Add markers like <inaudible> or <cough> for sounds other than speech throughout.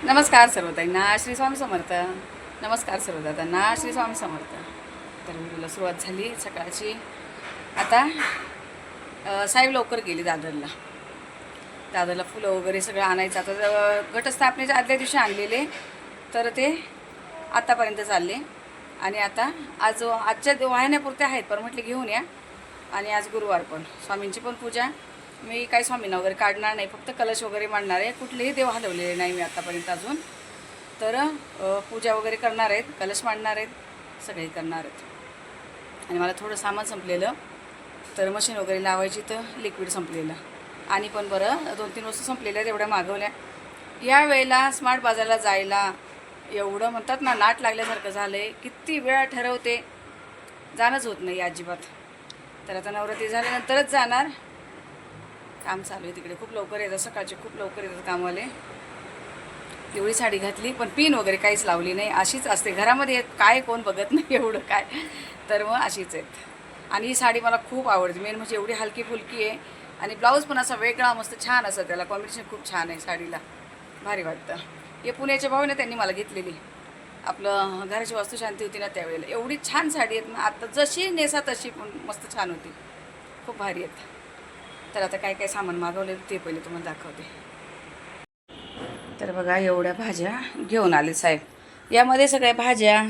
नमस्कार सर्वताईंना श्री स्वामी समर्थ. नमस्कार सर्वदातांना श्री स्वामी समर्थ. तर व्हिडिओला सुरुवात झाली सकाळची. आता साहेब लवकर गेली दादरला. दादरला फुलं वगैरे सगळं आणायचं. आता घटस्थापनेच्या आदल्या दिवशी आणलेले. तर ते आत्तापर्यंत चालले. आणि आता आज आजच्या वाहण्यापुरते आहेत पण म्हटले घेऊन या. आणि आज गुरुवार पण. स्वामींची पण पूजा. मी काही स्वामींना वगैरे काढणार नाही फक्त कलश वगैरे मांडणार आहे. कुठलेही देव हलवलेले नाही मी आत्तापर्यंत अजून. तर पूजा वगैरे करणार आहेत कलश मांडणार आहेत सगळे करणार आहेत. आणि मला थोडं सामान संपलेलं. तर मशीन वगैरे लावायची तर लिक्विड संपलेलं. आणि पण बरं दोन तीन वस्तू संपलेल्या तेवढ्या मागवल्या. या वेळेला स्मार्ट बाजारला जायला एवढं म्हणतात ना नाट लागल्यासारखं झालं आहे किती वेळा ठरवते? जाणंच होत नाही अजिबात. तर आता नवरात्री झाल्यानंतरच जाणार. काम चालू आहे तिकडे. खूप लवकर येतात सकाळचे खूप लवकर येतात कामवाले. एवढी साडी घातली पण पिन वगैरे काहीच लावली नाही. अशीच असते. घरामध्ये काय कोण बघत नाही एवढं काय. तर मग अशीच आहेत. आणि ही साडी मला खूप आवडते. मेन म्हणजे एवढी हलकी फुलकी आहे. आणि ब्लाऊज पण असा वेगळा मस्त छान असं त्याला. कॉम्बिनेशन खूप छान आहे साडीला. भारी वाटतं. हे पुण्याच्या भाऊ ना त्यांनी मला घेतलेली. आपलं घराची वास्तुशांती होती ना त्यावेळेला. एवढी छान साडी आहेत. ना आता जशी नेसा तशी पण मस्त छान होती. खूप भारी आहेत. तर आता काय काय सामान मागवलेलं ते पहिले तुम्हाला दाखवते. तर बघा एवढ्या भाज्या घेऊन आले साहेब. यामध्ये सगळ्या भाज्या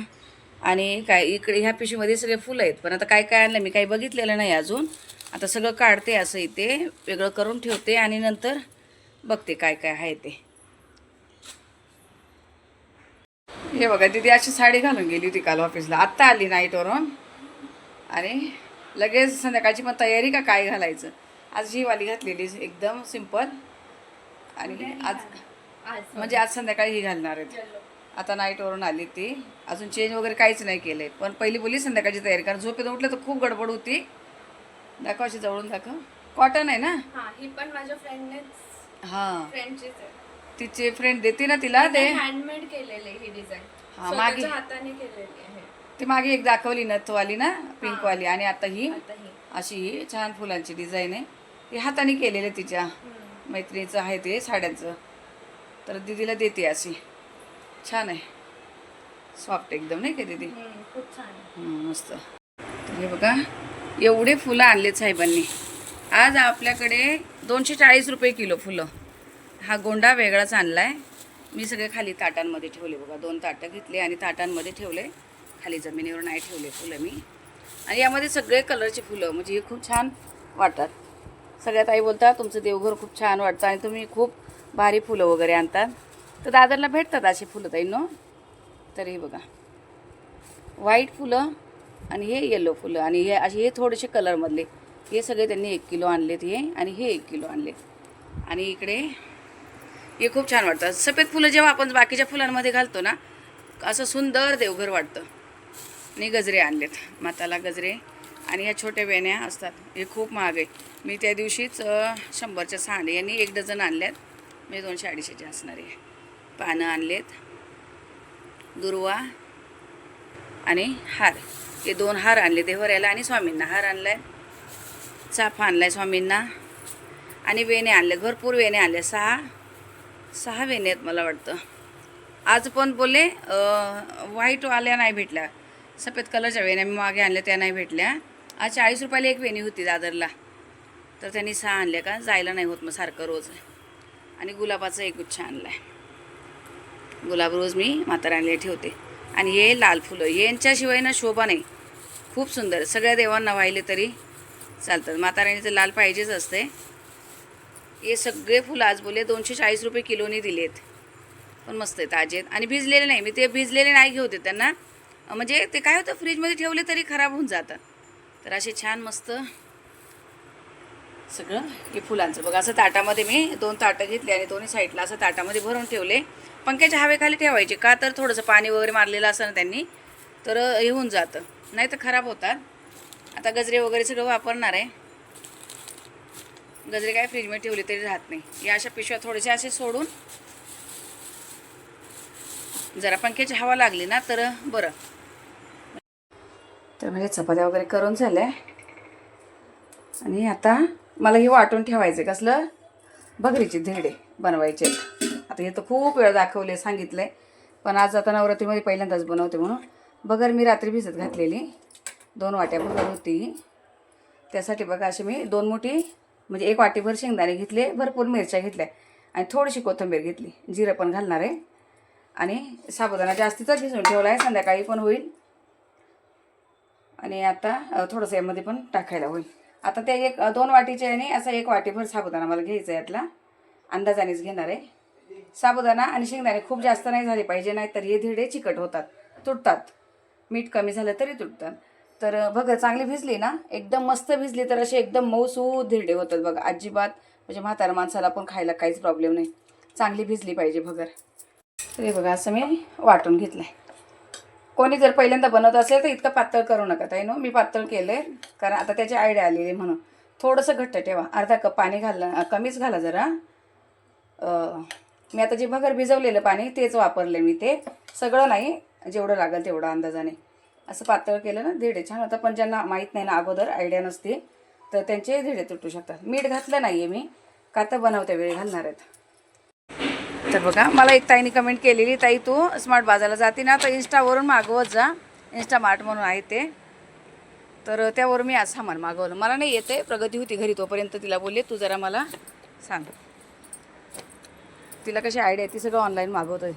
आणि काय इकडे ह्या पिशवीमध्ये सगळे फुलं आहेत. पण आता काय काय आणलं मी काही बघितलेलं नाही अजून. आता सगळं काढते असं इथे वेगळं करून ठेवते आणि नंतर बघते काय काय आहे ते. हे बघा तिथे अशी साडी घालून गेली होती काल ऑफिसला आत्ता आली नाईटवरून आणि लगेच संध्याकाळची पण तयारी का काय घालायचं? आज ही वाली घातलेली एकदम सिंपल आणि आज म्हणजे आज संध्याकाळी ही घालणार आहेत. आता नाईटवरून आली ती. अजून चेंज वगैरे काहीच नाही केलंय. पण पहिली बोली संध्याकाळची तयारी कारण झोपेत उठलं तर खूप गडबड होती. दाखव अशी जवळून दाखव. कॉटन आहे ना? हा पण माझ्या फ्रेंडनेच हां. आहे. तिचे फ्रेंड देते ना तिला ते? हँडमेड केलेली ही डिझाईन हा, मागे- हाताने केलेली आहे. ती मागे एक दाखवली नथवाली ना पिंकवाली आणि ही? आता ही. अशी ही छान फुलांची डिझाईन आहे. ती हाताने केलेली तिच्या मैत्रिणीचं आहे ते साड्यांचं. तर दीदीला देते अशी. छान आहे. सॉफ्ट एकदम नाही का दीदी? मस्त. तर हे बघा एवढे फुलं आणलेत साहेबांनी. आज आपल्याकडे दोनशे चाळीस रुपये किलो फुलं. हा गोंडा वेगळाच आणला आहे मी सगळे खाली ताटांमध्ये ठेवले बघा. दोन ताटं घेतले आणि ताटांमध्ये ठेवले. खाली जमिनीवर नाही ठेवले फुलं मी. आणि यामध्ये सगळे कलरचे फुलं म्हणजे हे खूप छान वाटतात. सगळ्यात आई बोलतात तुमचं देवघर खूप छान वाटतं आणि तुम्ही खूप भारी फुलं वगैरे आणतात तर दादरला भेटतात अशी फुलं ताई नो तरी बघा. व्हाईट फुलं आणि हे येलो फुलं आणि हे असे हे थोडेसे कलरमधले हे सगळे त्यांनी एक किलो आणलेत हे आणि हे एक किलो आणले आणि इकडे हे खूप छान वाटतं. सफेद फुलं जेव्हा आपण बाकीच्या फुलांमध्ये घालतो ना असं सुंदर देवघर वाटतं. आणि गजरे आणलेत. माताला गजरे आणि ह्या छोट्या वेण्या असतात हे खूप महाग आहे. मी त्या दिवशीच शंभरच्या सहा आणले यांनी एक डझन आणल्यात. मी दोनशे अडीचशेचे असणार आहे. पानं आणलेत दुर्वा आणि हार. हे दोन हार आणले देवऱ्याला आणि स्वामींना. हार आणला आहे चाफा आणलाय स्वामींना. आणि वेणे आणले भरपूर वेणे आणले सहा सहा वेणे आहेत मला वाटतं. आज पण बोलले व्हाईटवाल्या नाही भेटल्या. सफेद कलरच्या वेण्या मी मागे आणल्या त्या नाही भेटल्या. आज चाळीस रुपयाला एक वेणी होती दादरला. तर त्यांनी सहा आणल्या का? जायला नाही होत मग सारखं रोज. आणि गुलाबाचा एक गुच्छ आणला आहे गुलाब रोज मी माताराणीला ठेवते. आणि हे लाल फुलं. यांच्याशिवाय ना शोभा नाही. खूप सुंदर. सगळ्या देवांना वाहिले तरी चालतात. माताराणीचं लाल पाहिजेच असते. हे सगळे फुलं आज बोलले दोनशे चाळीस रुपये किलोनी दिलेत. पण मस्त आहेत ताजे आहेत आणि भिजलेले नाही. मी ते भिजलेले नाही घेऊ त्यांना. म्हणजे ते काय होतं फ्रीजमध्ये ठेवले तरी खराब होऊन जातात. तर असे छान मस्त सगळं हे फुलांचं. बघा असं ताटामध्ये मी दोन ताटं घेतली आणि दोन्ही साईडला असं ताटामध्ये भरून ठेवले. पंख्याच्या हवेखाली ठेवायचे का तर थोडंसं पाणी वगैरे मारलेलं असं ना त्यांनी तर हे होऊन जातं. नाही तर खराब होतात. आता गजरे वगैरे सगळं वापरणार आहे. गजरे काय फ्रीजमध्ये ठेवले तरी राहत नाही. या अशा पिशव्या थोडेसे असे सोडून जरा पंख्याची हवा लागली ना तर बरं. तर म्हणजे चपात्या वगैरे करून झाल्या. आणि आता मला हे वाटून ठेवायचं कसलं? भगरीचे धेडे बनवायचे. आता हे तर खूप वेळा दाखवले सांगितलं आहे पण आज आता नवरात्रीमध्ये पहिल्यांदाच बनवते म्हणून. बगर मी रात्री भिजत घातलेली. दोन वाट्या बगर होती. त्यासाठी बघा अशी मी दोन मोठी म्हणजे एक वाटीभर शेंगदाणे घेतले भरपूर मिरच्या घेतल्या आणि थोडीशी कोथिंबीर घेतली. जिरं पण घालणार आहे. आणि साबुदाणा जास्तीचाच भिजवून ठेवला आहे. संध्याकाळी पण होईल. आणि आता थोडंसं यामध्ये पण टाकायला होईल. आता ते एक दोन वाटीच्या आणि असा एक वाटीभर साबुदाणा मला घ्यायचा आहे यातला अंदाजानेच घेणार आहे. साबुदाणा आणि शेंगदाणे खूप जास्त नाही झाले पाहिजे नाही तर हे धिरडे चिकट होतात तुटतात. मीठ कमी झालं तरी तुटतात. तर अ, बघा चांगली भिजली ना? एकदम मस्त भिजली तर असे एकदम मऊसू धिरडे होतात बघा. अजिबात म्हणजे म्हातारा माणसाला पण खायला काहीच प्रॉब्लेम नाही. चांगली भिजली पाहिजे भगर. तर हे बघा असं मी वाटून घेतलं आहे कोणी जर पहिल्यांदा बनवत असेल तर इतकं पातळ करू नका ताई नो मी पातळ केलं आहे कारण आता त्याची आयडिया आलेली आहे म्हणून. थोडंसं घट्ट ठेवा. अर्धा कप पाणी घाललं कमीच घाला जरा. मी आता जे भगर भिजवलेलं पाणी तेच वापरले मी ते. सगळं नाही जेवढं लागेल तेवढं अंदाजाने. असं पातळ केलं ना धिडे छान होतं. पण ज्यांना माहीत नाही ना अगोदर आयडिया नसते तर त्यांचे धिडे तुटू शकतात. मीठ घातलं नाही आहे मी. का तर बनवत्या वेळी घालणार आहेत. तर बघा मला एक ताईने कमेंट केलेली ताई तू स्मार्ट बाजारला जाते ना तर इंस्टावरून मागवत जा. इंस्टा मार्ट म्हणून आहे ते. तर त्यावर मी आज सामान मागवलं. मला नाही येते प्रगती होती घरी तोपर्यंत तिला बोलले. तू जरा मला सांग. तिला कशी आयडिया आहे ती सगळं ऑनलाईन मागवत आहे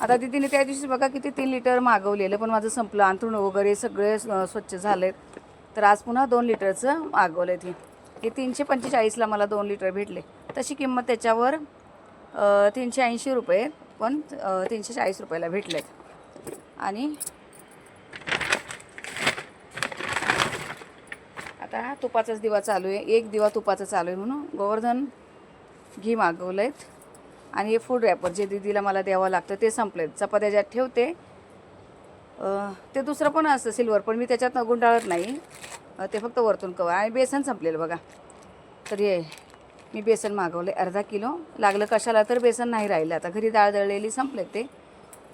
आता ती तिने त्या दिवशी बघा किती तीन लिटर मागवलेलं पण माझं संपलं. अंथरुण वगैरे सगळे स्व- स्वच्छ झालेत. तर आज पुन्हा दोन लिटरचं मागवलं ती. हे तीनशे पंचेचाळीसला मला दोन लिटर भेटले. तशी किंमत त्याच्यावर तीनशे ऐंशी रुपये पण तीनशे चाळीस रुपयाला भेटलेत. आणि आता तुपाचाच दिवा चालू आहे. एक दिवा तुपाचा चालू आहे म्हणून गोवर्धन घी मागवलं आहेत आणि हे फूड रॅपर जे दीदीला मला द्यावं लागतं ते संपलेत. चपात्या ज्यात ठेवते. ते दुसरं पण असतं सिल्वर पण मी त्याच्यात गुंडाळत नाही. ते फक्त वरतून कवर. आणि बेसन संपलेलं बघा. तर हे मी बेसन मागवले अर्धा किलो. लागलं कशाला तर बेसन नाही राहिलं. आता घरी डाळ दळलेली संपले ते.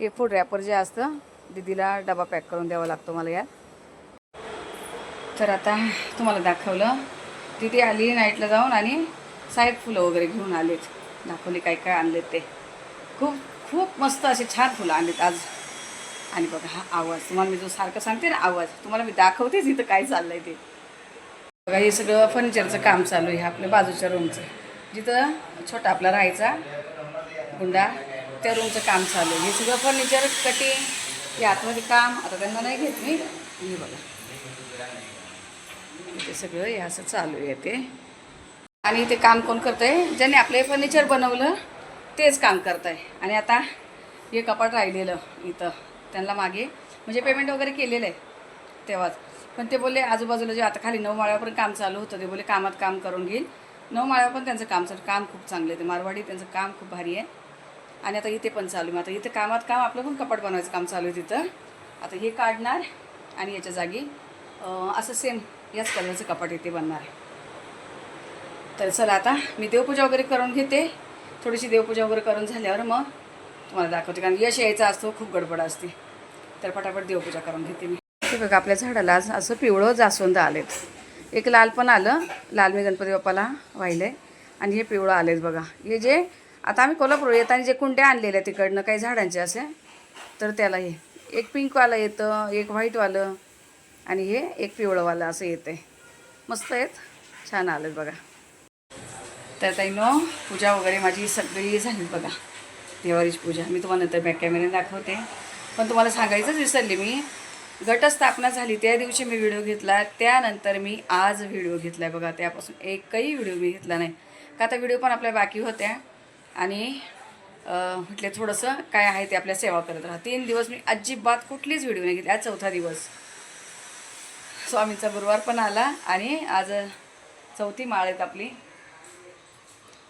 हे फूड रॅपर जे असतं दीदीला डबा पॅक करून द्यावा लागतो मला यात. तर आता तुम्हाला दाखवलं. तिथे आली नाईटला जाऊन आणि साहेब फुलं वगैरे घेऊन आलेत. दाखवले काय काय आणलेत ते. खूप खूप मस्त असे छान फुलं आणलेत आज. आणि बघा हा आवाज. तुम्हाला मी जो सारखं सांगते ना आवाज तुम्हाला मी दाखवतेच इथं काय चाललं आहे ते. बघा हे सगळं फर्निचरचं काम चालू आहे आपल्या बाजूच्या रूमचं जिथं छोटा आपला राहायचा गुंडा त्या रूमचं काम चालू आहे. हे सगळं फर्निचर कटिंग हे आतमध्ये काम आता त्यांना नाही घेत मी. हे बघा. ते सगळं हे असं चालू आहे ते. आणि ते काम कोण करतं आहे ज्यांनी आपलं फर्निचर बनवलं तेच काम करत आहे आणि आता हे कपाट राहिलेलं इथं. त्यांना मागे म्हणजे पेमेंट वगैरे केलेलं आहे तेव्हाच. पण ते बोलले आजूबाजूला जे आता खाली नऊ माळ्यावर काम चालू होतं ते बोलले कामात काम करून घेईल. नऊ माळ्यावर पण त्यांचं काम चालू काम खूप चांगलं आहे. ते मारवाडी त्यांचं काम खूप भारी आहे. आणि आता इथे पण चालू आहे. मग आता इथे कामात काम आपलं पण कपाट बनवायचं काम चालू आहे तिथं. आता हे काढणार आणि याच्या जागी असं सेम याच कलरचं कपाट इथे बनणार आहे. तर चला आता मी देवपूजा वगैरे करून घेते. थोडीशी देवपूजा वगैरे करून झाल्यावर मग तुम्हाला दाखवते. कारण यश यायचा असतो खूप गडबड असते. तर पटापट देवपूजा करून घेते मी. हे बघा आपल्या झाडाला आज असं पिवळं जास्वंद आलेत एक लाल पण आलं लाल मी गणपती बाप्पाला वाहिले आणि हे पिवळं आलेत बघा. हे जे आता आम्ही कोल्हापूर येताना जे कुंड्या आणलेल्या तिकडनं काही झाडांचे असे तर त्याला हे. एक पिंकवालं येतं एक व्हाईटवालं आणि हे एक पिवळंवालं असं येतं मस्त आहेत. छान आलेत बघा. तर ताईनो पूजा वगैरे माझी सगळी झाली बघा. देवारीची पूजा. मी तुम्हाला नंतर बॅक कॅमेऱ्याने दाखवते. पण तुम्हाला सांगायचंच विसरले मी. घटस्थापना झाली त्या दिवशी मी व्हिडिओ घेतला त्यानंतर मी आज व्हिडिओ घेतला आहे बघा त्यापासून एकही व्हिडिओ मी घेतला नाही. का आता व्हिडिओ पण आपल्या बाकी होत्या आणि म्हटले थोडंसं काय आहे ते आपल्या सेवा करत राहा. तीन दिवस मी अजिबात कुठलीच व्हिडिओ नाही घेतली आज चौथा दिवस. स्वामींचा गुरुवार पण आला आणि आज चौथी माळ आहेत आपली.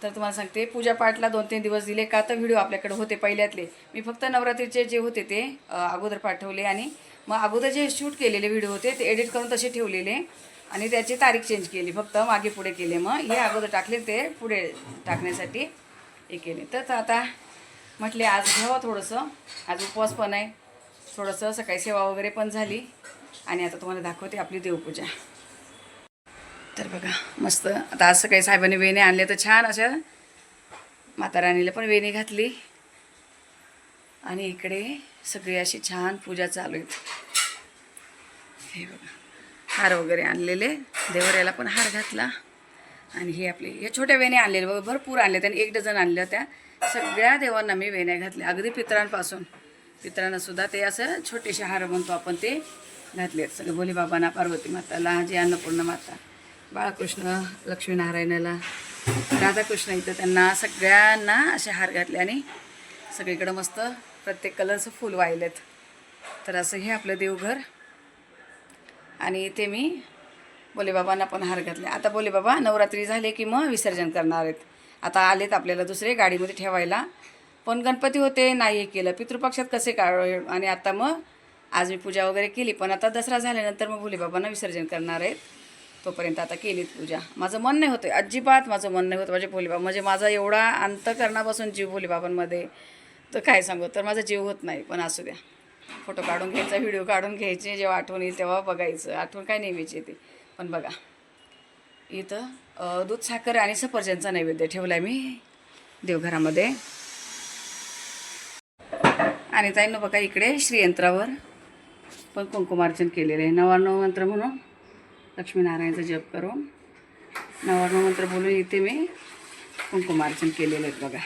तर तुम्हाला सांगते पूजापाठला दोन तीन दिवस दिले का तर व्हिडिओ आपल्याकडे होते पहिल्यातले. मी फक्त नवरात्रीचे जे होते ते अगोदर पाठवले आणि मग अगोदर जे शूट केलेले व्हिडिओ होते ते एडिट करून तसे ठेवलेले आणि त्याची तारीख चेंज केली. फक्त मागे पुढे केले. मग हे अगोदर टाकले ते पुढे टाकण्यासाठी हे केले. तर आता म्हटले आज घ्यावं थोडंसं. आज उपवास पण आहे. थोडंसं सकाळी सेवा वगैरे पण झाली आणि आता तुम्हाला दाखवते आपली देवपूजा. तर बघा मस्त. आता आज सकाळी साहेबांनी वेणे आणले तर छान अशा माता राणीला पण वेणी घातली. आणि इकडे सगळी अशी छान पूजा चालू आहेत हे बघा हार वगैरे आणलेले. देवऱ्याला पण हार घातला. आणि हे आपले हे छोट्या वेण्या आणलेले बघा भरपूर आणले. त्यांनी एक डझन आणल्या त्या. सगळ्या देवांना मी वेण्या घातल्या. अगदी पितरांपासून. पित्रांनासुद्धा ते असं छोटेसे हार म्हणतो आपण ते घातले आहेत. सगळे भोलेबाबांना पार्वती माताला जी अन्नपूर्ण माता बाळकृष्ण लक्ष्मीनारायणाला राधाकृष्ण इथं त्यांना सगळ्यांना असे हार घातले आणि सगळीकडं मस्त प्रत्येक कलरचं फूल वाहिलेत. तर असं हे आपलं देवघर. आणि इथे मी बोलेबाबांना पण हार घातले. आता बोलेबाबा नवरात्री झाले की मग विसर्जन करणार आहेत. आता आलेत आपल्याला दुसरे गाडीमध्ये ठेवायला. पण गणपती होते नाही हे केलं. पितृपक्षात कसे काढ आणि आता मग आज मी पूजा वगैरे केली. पण आता दसरा झाल्यानंतर मग भोलेबाबांना विसर्जन करणार आहेत. तोपर्यंत आता केलीत पूजा. माझं मन नाही होतं अजिबात माझं मन नाही होतं. माझे भोलेबाबा म्हणजे माझा एवढा अंतकरणापासून जीव भोलेबाबांमध्ये तर काय सांगू? तर माझा जीव होत नाही पण असू द्या. फोटो काढून घ्यायचा व्हिडिओ काढून घ्यायचे जेव्हा आठवण येईल तेव्हा बघायचं. आठवण काय नेहमीची येते पण बघा. इथं दूध साखर आणि सफरचंदचा नैवेद्य ठेवला आहे मी देवघरामध्ये. आणि ताईनं बघा इकडे श्रीयंत्रावर पण कुंकुमार्चन केलेलं आहे. नवाण्णव मंत्र म्हणून लक्ष्मीनारायणचा जप करून नवाण्णव मंत्र बोलून इथे मी कुंकुमार्चन केलेलं आहे बघा.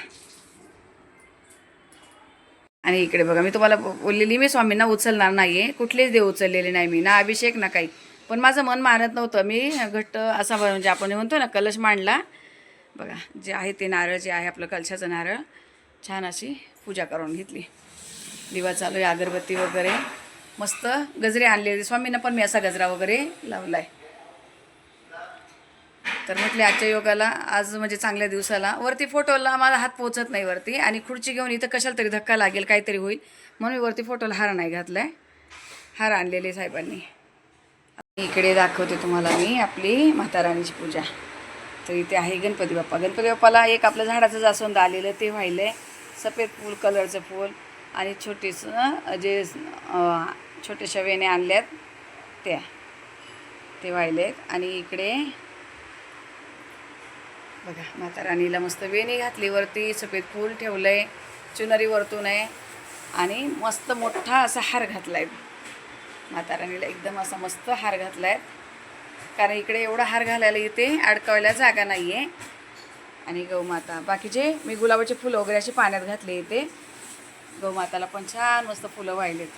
आणि इकडे बघा मी तुम्हाला बोललेली मी स्वामींना उचलणार नाही आहे कुठलेच देव उचललेले नाही मी ना अभिषेक ना काही. पण माझं मन मानत नव्हतं. मी घट्ट असा म्हणजे आपण म्हणतो ना कलश मांडला. बघा जे आहे ते नारळ जे आहे आपलं कलशाचं नारळ छान अशी पूजा करून घेतली. दिवा चालू आहे अगरबत्ती वगैरे. मस्त गजरे आणलेले स्वामींना पण मी असा गजरा वगैरे लावला आहे तर म्हटले आजच्या योगाला आज म्हणजे चांगल्या दिवसाला. वरती फोटोला माझा हात पोचत नाही वरती आणि खुर्ची घेऊन इथं कशाला तरी धक्का लागेल काहीतरी होईल. म्हणून मी वरती फोटोला हार नाही घातलाय. हार आणलेले साहेबांनी. इकडे दाखवते तुम्हाला मी आपली माताराणीची पूजा. तर इथे आहे गणपती बाप्पा. गणपती बाप्पाला एक आपलं झाडाचं जास्वंद आलेलं ते व्हायलं आहे सफेद फूल कलरचं फूल आणि छोटेसं जे छोट्याशा वेण्या आणल्यात त्या. ते व्हायलेत. आणि इकडे बघा माता राणीला मस्त वेणी घातली वरती सफेद फूल ठेवलं आहे चुनरी वरतून आहे. आणि मस्त मोठा असा हार घातला आहे माता राणीला एकदम असा मस्त हार घातला आहे कारण इकडे एवढा हार घालायला इथे अडकवायला जागा नाही आहे आणि गौमाता बाकीचे मी गुलाबाचे फुलं वगैरे असे पाण्यात घातले इथे गौमाताला पण छान मस्त फुलं वाहिलेत.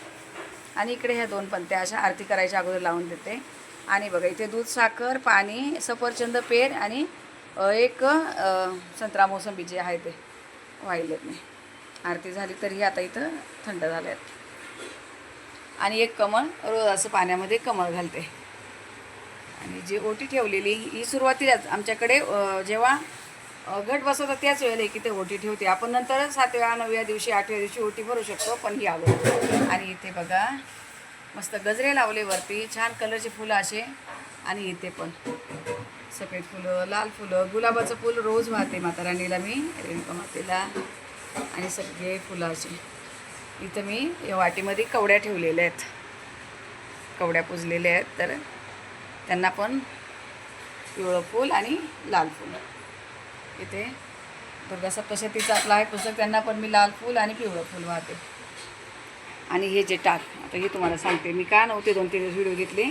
आणि इकडे ह्या दोन पंत्या अशा आरती करायच्या अगोदर लावून देते. आणि बघा इथे दूध साखर पाणी सफरचंद पेर आणि एक संत्रा मोसंबी जे आहे ते वाहिलेत मी. आरती झाली तरीही आता इथं थंड झाल्यात. आणि एक कमळ रोज असं पाण्यामध्ये कमळ घालते. आणि जी ओटी ठेवलेली ही सुरुवातीलाच आमच्याकडे जेव्हा घट बसवतात त्याच वेळेला की ते ओटी ठेवते. आपण नंतर सातव्या नवव्या दिवशी आठव्या दिवशी ओटी भरू शकतो पण ही अगोदर आणि इथे बघा मस्त गजरे लावले वरती छान कलरचे फुलं असे. आणि इथे पण. सफेद फुलं लाल फुलं गुलाबाचं फुल रोज वाहते माता राणीला मी रेणुका मातेला आणि सगळे फुलाचे. इथं मी या वाटीमध्ये कवड्या ठेवलेल्या आहेत. कवड्या पुजलेल्या आहेत तर त्यांना पण पिवळं फूल आणि लाल फूल. इथे दुर्गा सप्तशतीचं आपलं आहे पुस्तक त्यांना पण मी लाल फूल आणि पिवळं फूल वाहते. आणि हे जे टाक आता हे तुम्हाला सांगते. मी का नव्हते दोन तीन दिवस व्हिडिओ घेतले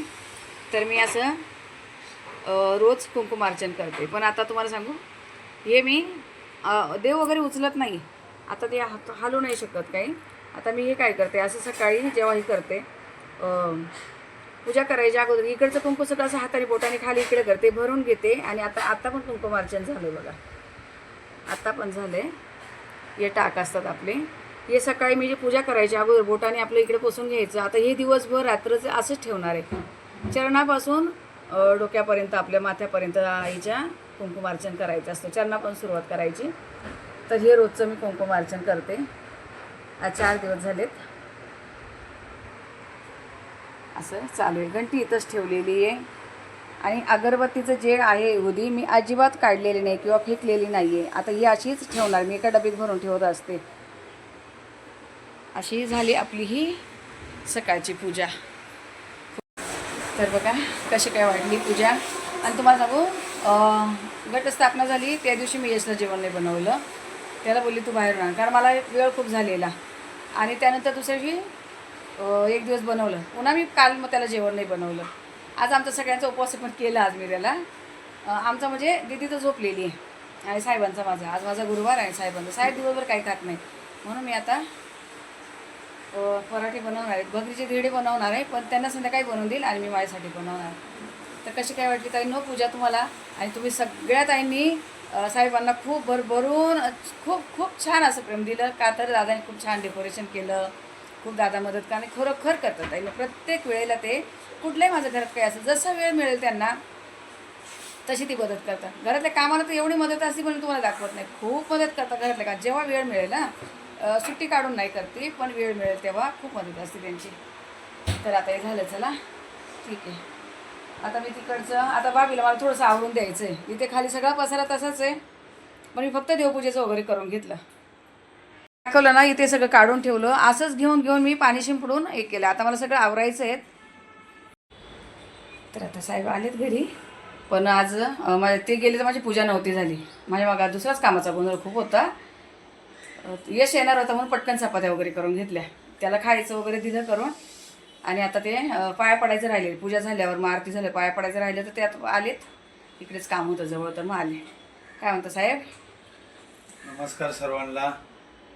तर मी असं रोज कुंकुमार्चन करते. पण आता तुम्हाला सांगू हे मी देव वगैरे उचलत नाही. आता ते हात हालू नाही शकत काही. आता मी हे काय करते असं सकाळी जेव्हा हे करते पूजा करायच्या अगोदर इकडचं कुंकू सगळं असं हाताने बोटाने खाली इकडे करते भरून घेते आणि आता आता पण कुंकुमार्चन झालं बघा. आत्ता पण झालं आहे हे टाक असतात आपले. हे सकाळी मी जे पूजा करायची अगोदर बोटाने आपलं इकडे पोसून घ्यायचं. आता हे दिवसभर रात्रचं असंच ठेवणार आहे. चरणापासून डोक्यापर्यंत आपल्या माथ्यापर्यंत आईच्या कुंकुमार्चन करायचं असतं. चरणापासून सुरुवात करायची. तर हे रोजचं मी कुंकुमार्चन करते. आज चार दिवस झालेत. असं चालू आहे. घंटी इथंच ठेवलेली आहे. आणि अगरबत्तीचं जे आहे उदी मी अजिबात काढलेली नाही किंवा फेकलेली नाही आहे आता ही अशीच ठेवणार. मी एका डबीत भरून ठेवत असते. अशी झाली आपली ही सकाळची पूजा. तर बघा कशी काय वाढली पूजा. आणि तुम्हाला सांगू घटस्थापना झाली त्या दिवशी मी यशला जेवण नाही बनवलं. त्याला बोलली तू बाहेर राहा कारण मला वेळ खूप झालेला. आणि त्यानंतर दुसऱ्या दिवशी एक दिवस बनवलं. पुन्हा मी काल मग त्याला जेवण नाही बनवलं. आज आमचा सगळ्यांचा उपवास पण केला आज मी त्याला. आमचं आमचा म्हणजे दिदी तर झोपलेली आहे. आणि साहेबांचा माझा. आज माझा गुरुवार आहे साहेबांचा. साहेब दिवसभर काही खात नाही म्हणून मी आता पराठे बनवणार आहेत. भकरीचे धिरडे बनवणार आहे पण त्यांना संध्याकाळी बनवून देईल आणि मी माझ्यासाठी बनवणार तर कशी काय वाटली ताई? नो पूजा तुम्हाला. आणि तुम्ही सगळ्या ताईंनी साहेबांना खूप भरभरून खूप खूप छान असं प्रेम दिलं. का तर दादाने खूप छान डेकोरेशन केलं. खूप दादा मदत का आणि खरोखर करतात ताईनं प्रत्येक वेळेला ते कुठल्याही माझ्या घरात काही असं जसं वेळ मिळेल त्यांना तशी ती मदत करतात. घरातल्या कामाला तर एवढी मदत असते पण तुम्हाला दाखवत नाही. खूप मदत करतात घरातल्या का जेव्हा वेळ मिळेल ना सुट्टी काढून नाही करते पण वेळ मिळेल तेव्हा खूप मदत असते त्यांची. तर आता हे झालं चला. ठीक आहे. आता मी तिकडचं आता बाबीला मला थोडंसं आवरून द्यायचं आहे इथे खाली सगळा पसारा तसाच आहे. पण मी फक्त देवपूजेचं वगैरे करून घेतलं. दाखवलं ना इथे सगळं काढून ठेवलं. असंच घेऊन घेऊन मी पाणी शिंपडून हे केलं. आता मला सगळं आवरायचं आहे. तर आता साहेब आलेत घरी. पण आज ते गेले तर माझी पूजा नव्हती झाली. माझ्या मागा दुसराच कामाचा गोंधळ खूप होता. यश येणार होता म्हणून पटकन चपात्या वगैरे करून घेतल्या. त्याला खायचं वगैरे दिलं करून. आणि आता ते पाया पडायचं राहिले. पूजा झाल्यावर मग आरती झालं पाया पडायचं राहिलं तर त्यात आलेत. इकडेच काम होतं जवळ तर मग आले. काय म्हणता साहेब? नमस्कार सर्वांना.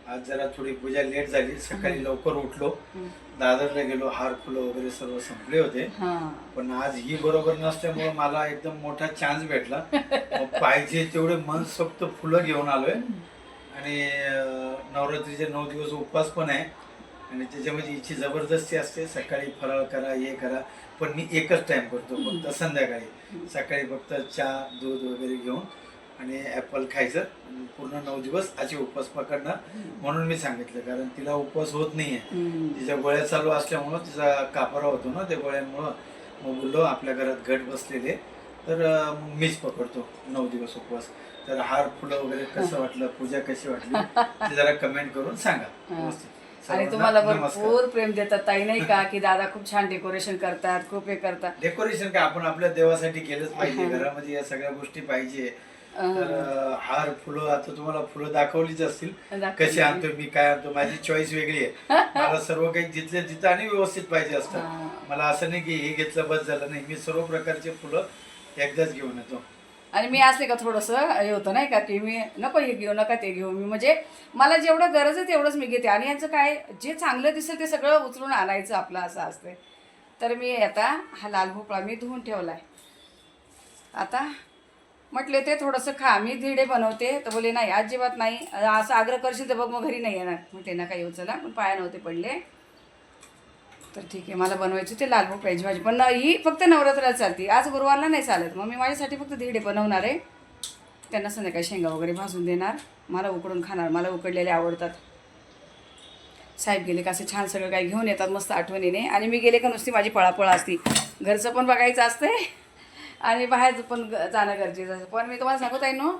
आज जरा थोडी पूजा लेट झाली. सकाळी लवकर उठलो. दादरला गेलो. हार फुलं वगैरे सर्व संपले होते. पण आज ही बरोबर नसल्यामुळे मला एकदम मोठा चान्स भेटला. <laughs> पाहिजे तेवढे मनसोक्त फुलं घेऊन आलोय. आणि नवरात्रीचे नऊ दिवस उपवास पण आहे. आणि त्याच्यामध्ये हिची जबरदस्ती असते. सकाळी फराळ करा हे करा. पण मी एकच टाइम करतो फक्त. संध्याकाळी. सकाळी फक्त चहा दूध वगैरे घेऊन आणि ॲपल खायचं. पूर्ण नऊ दिवस असे उपवास पकडणार. म्हणून मी सांगितलं. कारण तिला उपवास होत नाहीये. हम्म. तिच्या गोळ्या चालू असल्यामुळं तिचा कापारा होतो ना त्या गोळ्यांमुळं मग बोललो आपल्या घरात घट बसलेले. तर मीच पकडतो नऊ दिवस उपवास. तर हार फुलं वगैरे कसं वाटलं पूजा कशी वाटली ते जरा कमेंट करून सांगा. व्यवस्थित. आणि सर्वांना तुम्हाला नमस्कार. भरपूर प्रेम देतात ताई नाही का की दादा खूप छान डेकोरेशन करतात खूप हे करतात. डेकोरेशन काय आपण आपल्या देवासाठी केलंच पाहिजे. घरामध्ये या सगळ्या गोष्टी पाहिजे. तर अं, हार फुलं आता तुम्हाला फुलं दाखवलीच असतील. दाखवली. कशी आणतो मी काय आणतो माझी चॉईस वेगळी आहे. मला सर्व काही जिथले तिथं आणि व्यवस्थित पाहिजे हा. असतं मला असं नाही की हे घेतलं बस झालं नाही. मी सर्व प्रकारचे फुलं एकदाच घेऊन येतो. आणि मी असले का थोडंसं हे होतं नाही का की मी नको हे घेऊ नका ते घेऊ. मी म्हणजे मला जेवढं गरज आहे तेवढंच मी घेते. आणि यांचं काय जे चांगलं दिसेल ते सगळं उचलून आणायचं आपलं असं असते तर मी आता हा लाल भोपळा मी धुवून ठेवला आहे आता म्हटले ते थोडंसं खा. मी धिडे बनवते. तर बोले नाही अजिबात नाही. असं आग्रह करशील तर बघ मग घरी नाही येणार. म्हटले ना काही उचला पण पाया नव्हते पडले. तर ठीक आहे मला बनवायची ते लाल भोपळ्याची भाजी. पण ही फक्त नवरात्राला चालते. आज गुरुवारला नाही चालत. मग मी माझ्यासाठी फक्त धिरडे बनवणार आहे. त्यांना संध्याकाळी शेंगा वगैरे भाजून देणार. मला उकडून खाणार. मला उकडलेले आवडतात. साहेब गेले का असं छान सगळं काही घेऊन येतात मस्त आठवणीने. आणि मी गेले का नुसती माझी पळापळ असती. घरचं पण बघायचं असते आणि बाहेरचं पण जाणं गरजेचं असतं. पण मी तुम्हाला सांगत आहे नो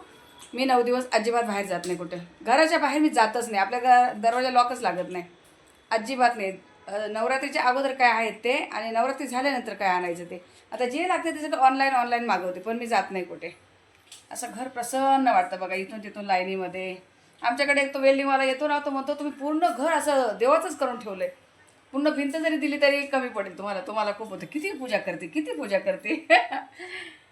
मी नऊ दिवस अजिबात बाहेर जात नाही कुठं. घराच्या बाहेर मी जातच नाही. आपल्या घरा दरवाजा लॉकच लागत नाही. अजिबात नाही. नवरात्रीच्या अगोदर काय आहेत ते आणि नवरात्री झाल्यानंतर काय आणायचं ते. आता जे लागते त्याच्यात ऑनलाईन ऑनलाईन मागवते पण मी जात नाही कुठे. असं घर प्रसन्न वाटतं बघा इथून तिथून लाईनीमध्ये. आमच्याकडे एक तो वेल्डिंगवाला येतो ना तो म्हणतो तुम्ही पूर्ण घर असं देवाचंच करून ठेवलं आहे पूर्ण भिंत जरी दिली तरी कमी पडेल तुम्हाला तुम्हाला खूप होतं. किती पूजा करते किती पूजा करते. <laughs>